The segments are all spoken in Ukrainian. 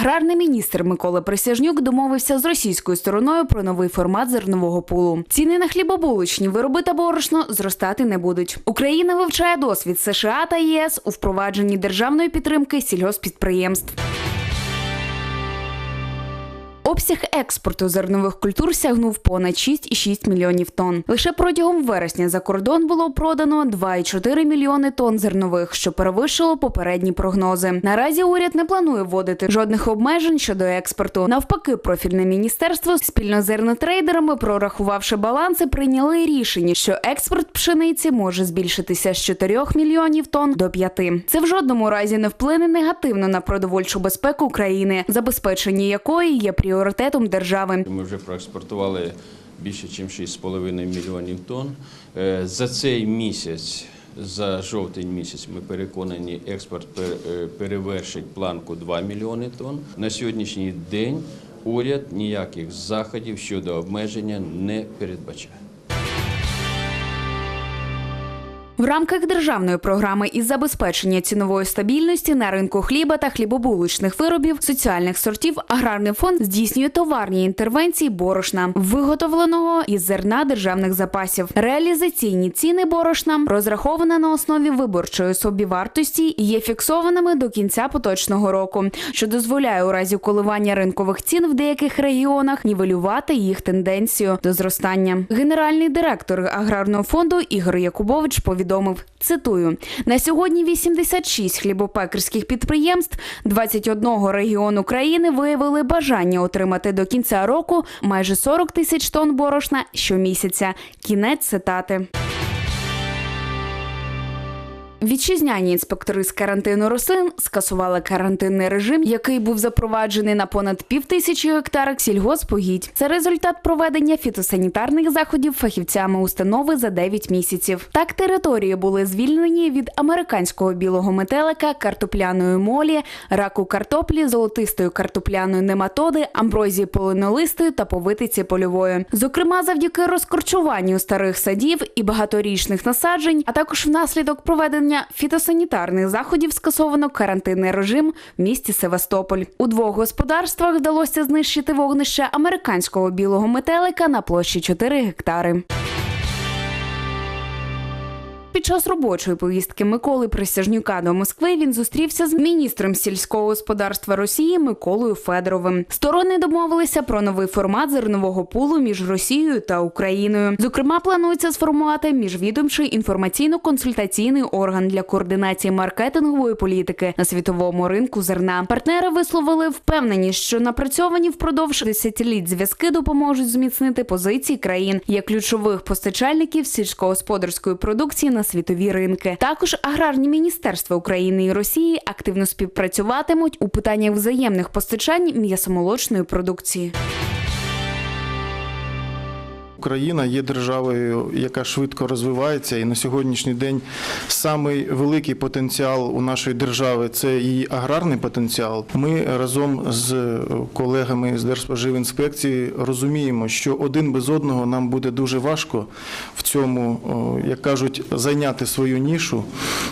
Аграрний міністр Микола Присяжнюк домовився з російською стороною про новий формат зернового пулу. Ціни на хлібобулочні вироби та борошно зростати не будуть. Україна вивчає досвід США та ЄС у впровадженні державної підтримки сільгоспідприємств. Обсяг експорту зернових культур сягнув понад 6,6 мільйонів тонн. Лише протягом вересня за кордон було продано 2,4 мільйони тонн зернових, що перевищило попередні прогнози. Наразі уряд не планує вводити жодних обмежень щодо експорту. Навпаки, профільне міністерство спільно з зернотрейдерами, прорахувавши баланси, прийняли рішення, що експорт пшениці може збільшитися з 4 мільйонів тонн до 5. Це в жодному разі не вплине негативно на продовольчу безпеку країни, забезпечення якої є пріоритетом держави. Ми вже проекспортували більше, ніж 6,5 мільйонів тонн. Е, За цей місяць, за жовтень місяць, ми переконані, експорт е, перевершить планку 2 мільйони тонн. На сьогоднішній день уряд ніяких заходів щодо обмеження не передбачає. В рамках державної програми із забезпечення цінової стабільності на ринку хліба та хлібобулочних виробів соціальних сортів аграрний фонд здійснює товарні інтервенції борошна, виготовленого із зерна державних запасів. Реалізаційні ціни борошна розрахована на основі виборчої собівартості і є фіксованими до кінця поточного року, що дозволяє у разі коливання ринкових цін в деяких регіонах нівелювати їх тенденцію до зростання. Генеральний директор аграрного фонду Ігор Якубович повідомив. Цитую: на сьогодні 86 хлібопекарських підприємств 21 регіону країни виявили бажання отримати до кінця року майже 40 тисяч тонн борошна щомісяця. Кінець цитати. Вітчизняні інспектори з карантину рослин скасували карантинний режим, який був запроваджений на понад півтисячі гектарах сільгоспогідь. Це результат проведення фітосанітарних заходів фахівцями установи за 9 місяців. Так території були звільнені від американського білого метелика, картопляної молі, раку картоплі, золотистої картопляної нематоди, амброзії полинолистої та повитиці польової. Зокрема, завдяки розкорчуванню старих садів і багаторічних насаджень, а також внаслідок проведення фітосанітарних заходів скасовано карантинний режим в місті Севастополь. У двох господарствах вдалося знищити вогнище американського білого метелика на площі 4 гектари. Під час робочої поїздки Миколи Присяжнюка до Москви він зустрівся з міністром сільського господарства Росії Миколою Федоровим. Сторони домовилися про новий формат зернового пулу між Росією та Україною. Зокрема, планується сформувати міжвідомчий інформаційно-консультаційний орган для координації маркетингової політики на світовому ринку зерна. Партнери висловили впевненість, що напрацьовані впродовж десятиліть зв'язки допоможуть зміцнити позиції країн як ключових постачальників сільськогосподарської продукції на світові ринки. Також аграрні міністерства України і Росії активно співпрацюватимуть у питаннях взаємних постачань м'ясомолочної продукції. Україна є державою, яка швидко розвивається, і на сьогоднішній день самий великий потенціал у нашої держави це її аграрний потенціал. Ми разом з колегами з Держспоживінспекції розуміємо, що один без одного нам буде дуже важко в цьому, як кажуть, зайняти свою нішу.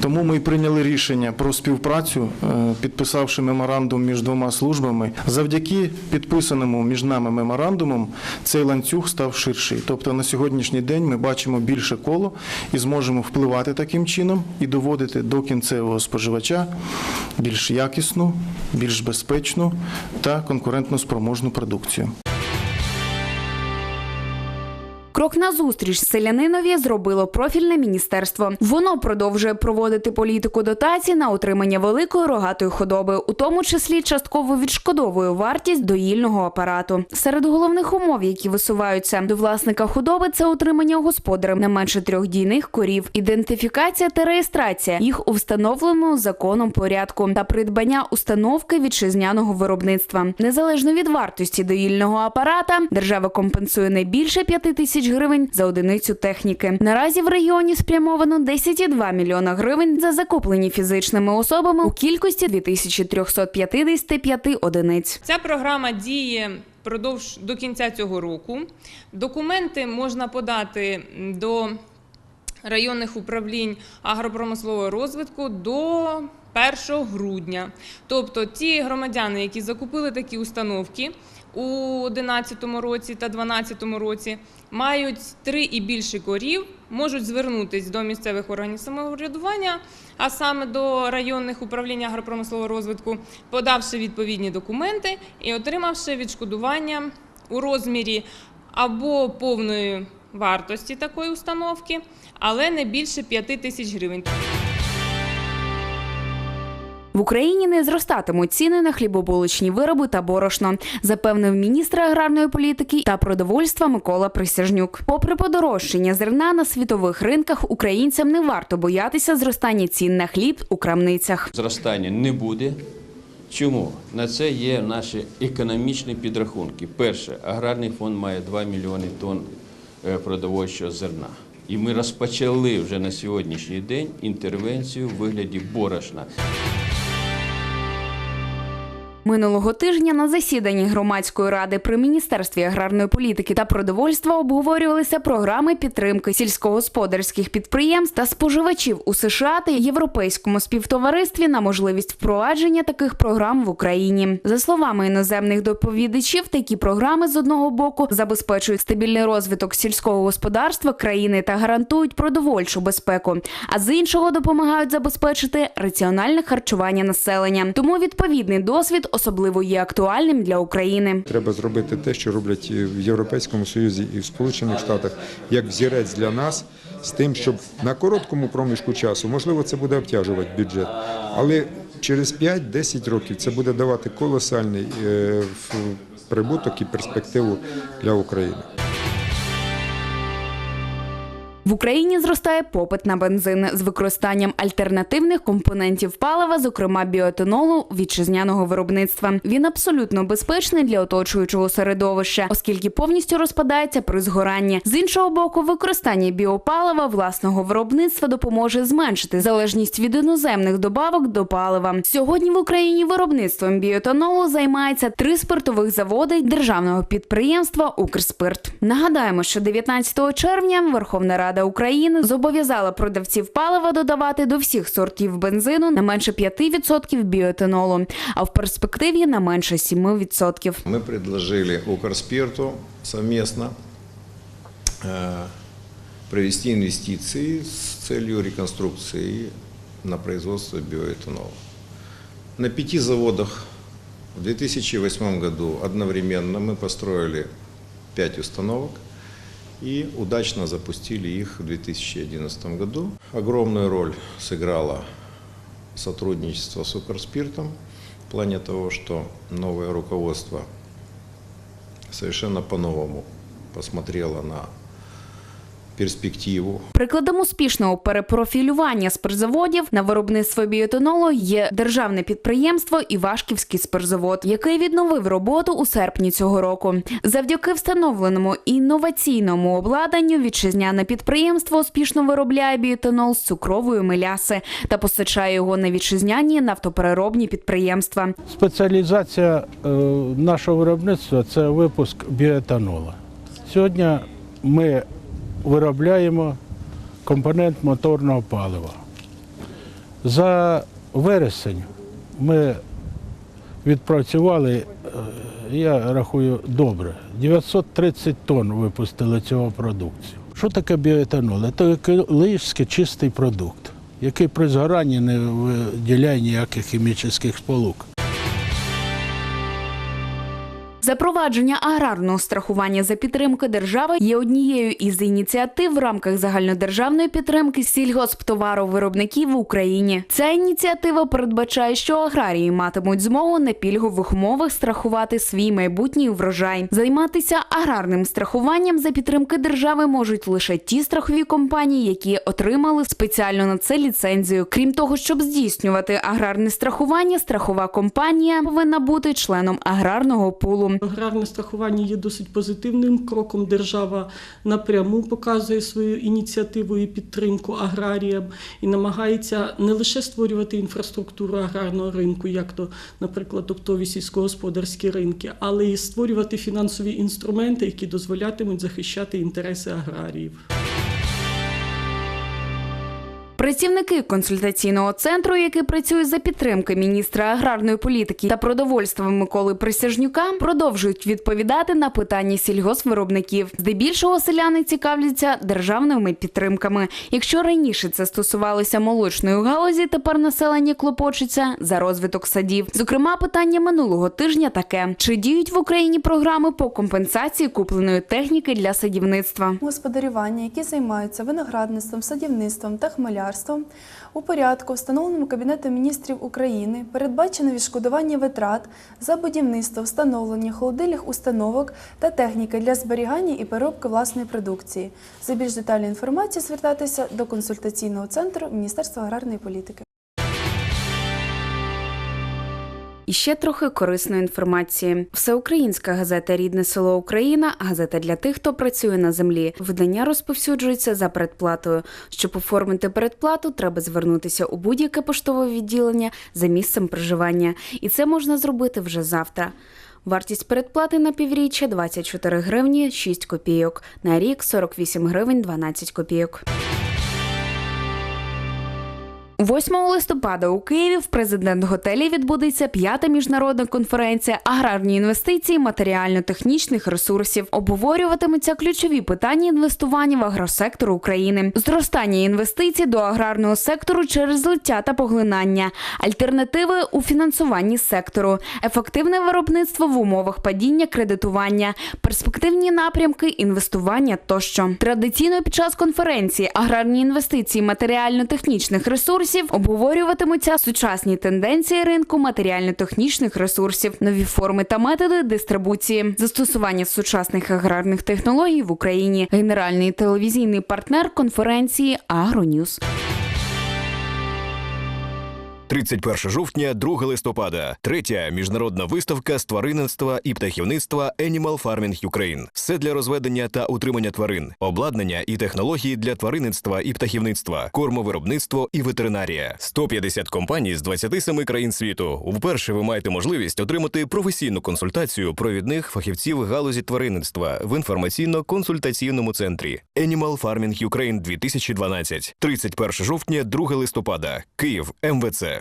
Тому ми прийняли рішення про співпрацю, е, підписавши меморандум між двома службами. Завдяки підписаному між нами меморандумом цей ланцюг став ширший. Тобто на сьогоднішній день ми бачимо більше коло і зможемо впливати таким чином і доводити до кінцевого споживача більш якісну, більш безпечну та конкурентно спроможну продукцію. Крок назустріч селянинові зробило профільне міністерство. Воно продовжує проводити політику дотацій на утримання великої рогатої худоби, у тому числі частково відшкодовує вартість доїльного апарату. Серед головних умов, які висуваються до власника худоби, це утримання господарем не менше трьох дійних корів, ідентифікація та реєстрація їх у встановленому законом порядку та придбання установки вітчизняного виробництва. Незалежно від вартості доїльного апарата, держава компенсує не більше 5 тисяч гривень за одиницю техніки. Наразі в регіоні спрямовано 10,2 мільйона гривень за закуплені фізичними особами у кількості 2355 одиниць. Ця програма діє продовж до кінця цього року. Документи можна подати до районних управлінь агропромислового розвитку до 1 грудня. Тобто ті громадяни, які закупили такі установки у 2011 році та 2012 році, мають три і більше корів, можуть звернутися до місцевих органів самоврядування, а саме до районних управлінь агропромислового розвитку, подавши відповідні документи і отримавши відшкодування у розмірі або повної вартості такої установки, але не більше 5 тисяч гривень. В Україні не зростатимуть ціни на хлібобулочні вироби та борошно, запевнив міністр аграрної політики та продовольства Микола Присяжнюк. Попри подорожчання зерна на світових ринках, українцям не варто боятися зростання цін на хліб у крамницях. Зростання не буде. Чому? На це є наші економічні підрахунки. Перше, аграрний фонд має 2 мільйони тонн е, продовольчого зерна. І ми розпочали вже на сьогоднішній день інтервенцію в вигляді борошна. Минулого тижня на засіданні громадської ради при міністерстві аграрної політики та продовольства обговорювалися програми підтримки сільськогосподарських підприємств та споживачів у США та європейському співтоваристві на можливість впровадження таких програм в Україні. За словами іноземних доповідачів, такі програми з одного боку забезпечують стабільний розвиток сільського господарства країни та гарантують продовольчу безпеку, а з іншого допомагають забезпечити раціональне харчування населення. Тому відповідний досвід особливо є актуальним для України. Треба зробити те, що роблять в Європейському Союзі і в Сполучених Штатах, як взірець для нас, з тим, щоб на короткому проміжку часу, можливо, це буде обтяжувати бюджет, але через 5-10 років це буде давати колосальний е, прибуток і перспективу для України. В Україні зростає попит на бензин з використанням альтернативних компонентів палива, зокрема біоетанолу вітчизняного виробництва. Він абсолютно безпечний для оточуючого середовища, оскільки повністю розпадається при згоранні. З іншого боку, використання біопалива власного виробництва допоможе зменшити залежність від іноземних добавок до палива. Сьогодні в Україні виробництвом біоетанолу займається три спиртових заводи державного підприємства Укрспирт. Нагадаємо, що 19 червня Верховна Рада України зобов'язала продавців палива додавати до всіх сортів бензину не менше 5% біоетанолу, а в перспективі не менше 7%. Мы предложили Укрспирту совместно э, провести инвестиции с целью реконструкции на производство биоэтанола. На пяти заводах в 2008 году одновременно мы построили пять установок и удачно запустили их в 2011 году. Огромную роль сыграло сотрудничество с Укрспиртом в плане того, что новое руководство совершенно по-новому посмотрело на перспективу Прикладом успішного перепрофілювання спиртзаводів на виробництво біоетанолу є державне підприємство Івашківський спиртзавод, який відновив роботу у серпні цього року. Завдяки встановленому інноваційному обладнанню вітчизняне підприємство успішно виробляє біоетанол з цукрової меляси та постачає його на вітчизняні нафтопереробні підприємства. Спеціалізація е, нашого виробництва це випуск біоетанола. Сьогодні ми виробляємо компонент моторного палива. За вересень ми відпрацювали, е, я рахую, добре. 930 тонн випустили цього продукцію. Що таке біоетанол? Це екологічно чистий продукт, який при згоранні не виділяє ніяких хімічних сполук. Запровадження аграрного страхування за підтримки держави є однією із ініціатив в рамках загальнодержавної підтримки сільгосптоваровиробників в Україні. Ця ініціатива передбачає, що аграрії матимуть змогу на пільгових умовах страхувати свій майбутній врожай. Займатися аграрним страхуванням за підтримки держави можуть лише ті страхові компанії, які отримали спеціально на це ліцензію. Крім того, щоб здійснювати аграрне страхування, страхова компанія повинна бути членом аграрного пулу. Аграрне страхування є досить позитивним кроком. Держава напряму показує свою ініціативу і підтримку аграріям і намагається не лише створювати інфраструктуру аграрного ринку, як то, наприклад, оптові сільськогосподарські ринки, але й створювати фінансові інструменти, які дозволятимуть захищати інтереси аграріїв. Працівники консультаційного центру, який працює за підтримки міністра аграрної політики та продовольства Миколи Присяжнюка, продовжують відповідати на питання сільгоспвиробників. Здебільшого селяни цікавляться державними підтримками. Якщо раніше це стосувалося молочної галузі, тепер населення клопочеться за розвиток садів. Зокрема, питання минулого тижня таке: чи діють в Україні програми по компенсації купленої техніки для садівництва? господарювання, які займаються виноградництвом, садівництвом та хмелярством, у порядку, встановленому Кабінетом міністрів України, передбачено відшкодування витрат за будівництво, встановлення холодильних установок та техніки для зберігання і переробки власної продукції. За більш детальну інформацію звертатися до консультаційного центру Міністерства аграрної політики. І ще трохи корисної інформації. Всеукраїнська газета Рідне село Україна газета для тих, хто працює на землі. Видання розповсюджується за передплатою. Щоб оформити передплату, треба звернутися у будь-яке поштове відділення за місцем проживання. І це можна зробити вже завтра. Вартість передплати на півріччя 24 гривні 6 копійок, на рік 48 гривень 12 копійок. 8 листопада у Києві в президент готелі відбудеться п'ята міжнародна конференція аграрні інвестиції матеріально-технічних ресурсів. Обговорюватимуться ключові питання інвестування в агросектор України, зростання інвестицій до аграрного сектору через злиття та поглинання, альтернативи у фінансуванні сектору, ефективне виробництво в умовах падіння кредитування, перспективні напрямки інвестування тощо. Традиційно під час конференції аграрні інвестиції матеріально-технічних ресурсів обговорюватимуться сучасні тенденції ринку матеріально-технічних ресурсів, нові форми та методи дистрибуції, застосування сучасних аграрних технологій в Україні. Генеральний телевізійний партнер конференції Агроньюз. 31 жовтня, 2 листопада, третя міжнародна виставка з тваринництва і птахівництва Animal Farming Ukraine. Все для розведення та утримання тварин, обладнання і технології для тваринництва і птахівництва, кормовиробництво і ветеринарія. 150 компаній з 27 країн світу. Вперше ви маєте можливість отримати професійну консультацію провідних фахівців галузі тваринництва в інформаційно-консультаційному центрі Animal Farming Ukraine 2012. 31 жовтня, 2 листопада, Київ, МВЦ.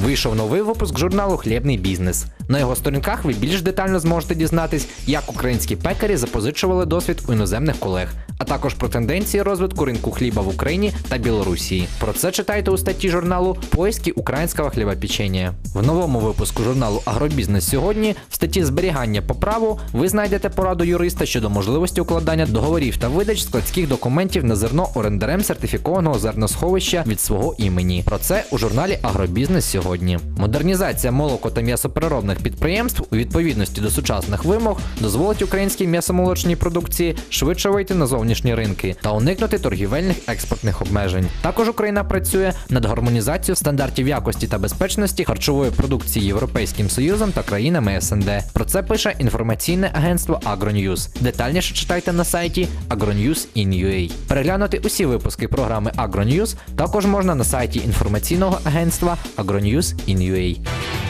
Вийшов новий випуск журналу Хлібний бізнес. На його сторінках ви більш детально зможете дізнатись, як українські пекарі запозичували досвід у іноземних колег, а також про тенденції розвитку ринку хліба в Україні та Білорусі. Про це читайте у статті журналу Поиски українського хлібопечення. В новому випуску журналу Агробізнес сьогодні в статті зберігання по праву ви знайдете пораду юриста щодо можливості укладання договорів та видач складських документів на зерно орендарем сертифікованого зерносховища від свого імені. Про це у журналі Агробізнес сьогодні. Модернізація молоко та м'ясопереробних підприємств у відповідності до сучасних вимог дозволить українській м'ясомолочній продукції швидше вийти на зовнішні ринки та уникнути торгівельних експортних обмежень. Також Україна працює над гармонізацією стандартів якості та безпечності харчової продукції Європейським Союзом та країнами СНД. Про це пише інформаційне агентство AgroNews. Детальніше читайте на сайті agronews.in.ua. Переглянути усі випуски програми AgroNews також можна на сайті інформаційного агентства agronews.in.ua.